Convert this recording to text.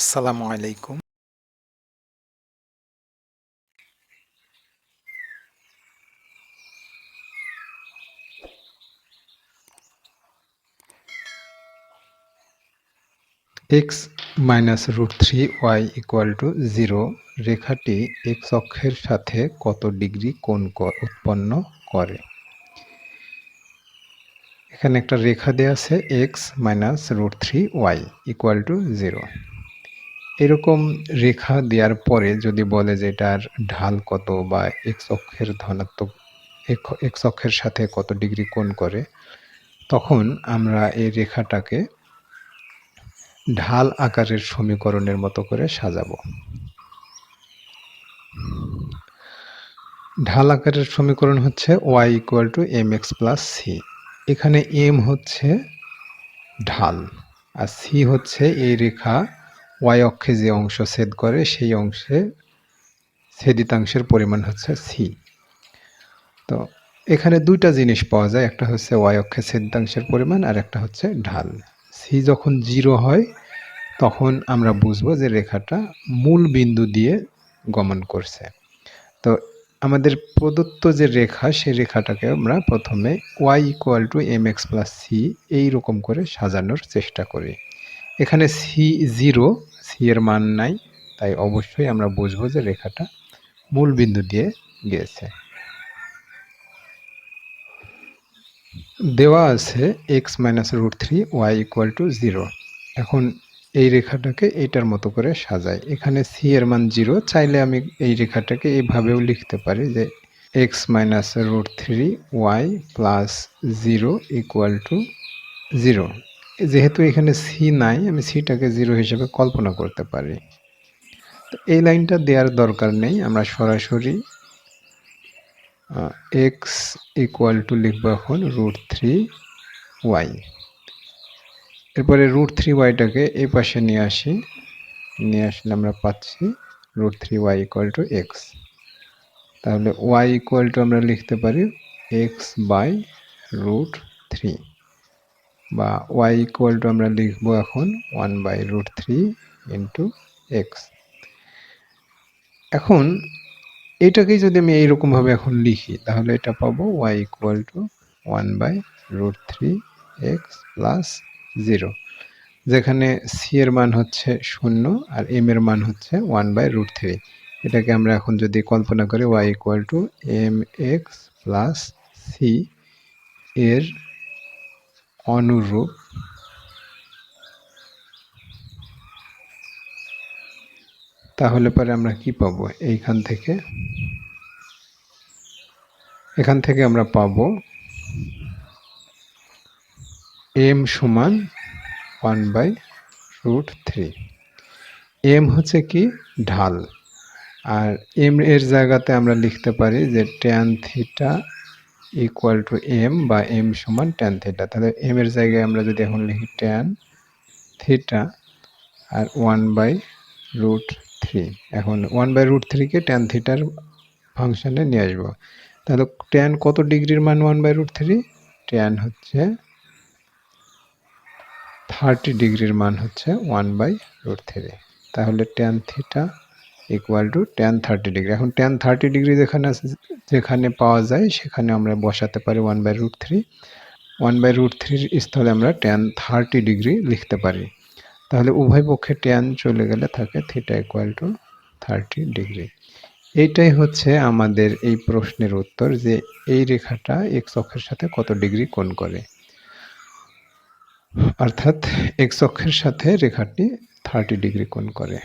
আসসালামু আলাইকুম। X minus root three y equal to zero রেখাটি এক্স অক্ষের সাথে কত ডিগ্রি কোণ উৎপন্ন করে? এখানে একটা রেখা দেওয়া আছে x minus root three y equal to zero এরকম রেখা দেওয়ার পরে যদি বলে যে এটার ঢাল কত বা এক্স অক্ষের ধনাত্মক এক- এক্স অক্ষের সাথে কত ডিগ্রি কোণ করে, তখন আমরা এই রেখাটাকে ঢাল আকারের সমীকরণের মতো করে সাজাবো। ঢাল আকারের সমীকরণ হচ্ছে y equal to m x plus c এখানে এম হচ্ছে ঢাল, আর সি হচ্ছে এই রেখা ওয়াই অক্ষে যে অংশ ছেদ করে, সেই অংশে ছেদিতাংশের পরিমাণ হচ্ছে সি তো এখানে দুইটা জিনিস পাওয়া যায়, একটা হচ্ছে ওয়াই অক্ষে ছেদিতাংশের পরিমাণ আর একটা হচ্ছে ঢাল। সি যখন জিরো হয়, তখন আমরা বুঝব যে রেখাটা মূল বিন্দু দিয়ে গমন করছে। তো আমাদের প্রদত্ত যে রেখা, সেই রেখাটাকে আমরা প্রথমে y equal to m x plus c এইরকম করে সাজানোর চেষ্টা করি। এখানে সি জিরো সি এর মান নাই, তাই অবশ্যই আমরা বুঝব যে রেখাটা মূল বিন্দু দিয়ে গিয়েছে। দেওয়া আছে x minus root three y equal to zero এখন এই রেখাটাকে এইটার মতো করে সাজাই। এখানে সি এর মান জিরো চাইলে আমি এই রেখাটাকে এইভাবেও লিখতে পারি যে x minus root three y plus zero equal to zero যেহেতু এখানে সি নাই, আমি সিটাকে জিরো হিসেবে কল্পনা করতে পারি। তো এই লাইনটা দেওয়ার দরকার নেই, আমরা সরাসরি এক্স ইকুয়াল টু লিখব এখন রুট থ্রি ওয়াই এরপরে রুট থ্রি ওয়াইটাকে এই পাশে নিয়ে আসি, নিয়ে আসলে আমরা পাচ্ছি root three y equal to x তাহলে ওয়াই ইকুয়াল টু আমরা লিখতে পারি এক্স বাই রুট থ্রি বা ওয়াই ইকুয়াল টু আমরা লিখব এখন one by root three into x এখন এটাকেই যদি আমি এইরকমভাবে এখন লিখি, তাহলে এটা পাবো y equal to one by root three x plus zero যেখানে সি এর মান হচ্ছে শূন্য আর এম এর মান হচ্ছে ওয়ান বাই রুট থ্রি এটাকে আমরা এখন যদি কল্পনা করি y equal to m x plus c এর অনুরূপ। তাহলে পরে আমরা কি পাব? এইখান থেকে। এখান থেকে আমরা পাবো এম সমান one by root three m হচ্ছে কি? ঢাল। আর এম এর জায়গাতে আমরা লিখতে পারি যে tan theta equal to m বা এম সমান ট্যান থিটা তাহলে এম এর জায়গায় আমরা যদি এখন লিখি ট্যান থিটা আর ওয়ান বাই রুট থ্রি এখন ওয়ান বাই রুট থ্রিকে ট্যান থিটার ফাংশনে নিয়ে আসব। তাহলে ট্যান কত ডিগ্রির মান one by root three tan হচ্ছে থার্টি ডিগ্রির মান হচ্ছে ওয়ান বাই রুট থ্রি তাহলে tan theta equal to tan thirty degree এখন ট্যান থার্টি ডিগ্রি যেখানে যেখানে পাওয়া যায়, সেখানে আমরা বসাতে পারি one by root three one by root থ্রির স্থলে আমরা ট্যান থার্টি ডিগ্রি লিখতে পারি। তাহলে উভয় পক্ষে ট্যান চলে গেলে থাকে theta equal to thirty degree এইটাই হচ্ছে আমাদের এই প্রশ্নের উত্তর যে এই রেখাটা এক্স অক্ষের সাথে কত ডিগ্রি কোণ করে। অর্থাৎ এক্স অক্ষের সাথে রেখাটি থার্টি ডিগ্রি কোণ করে।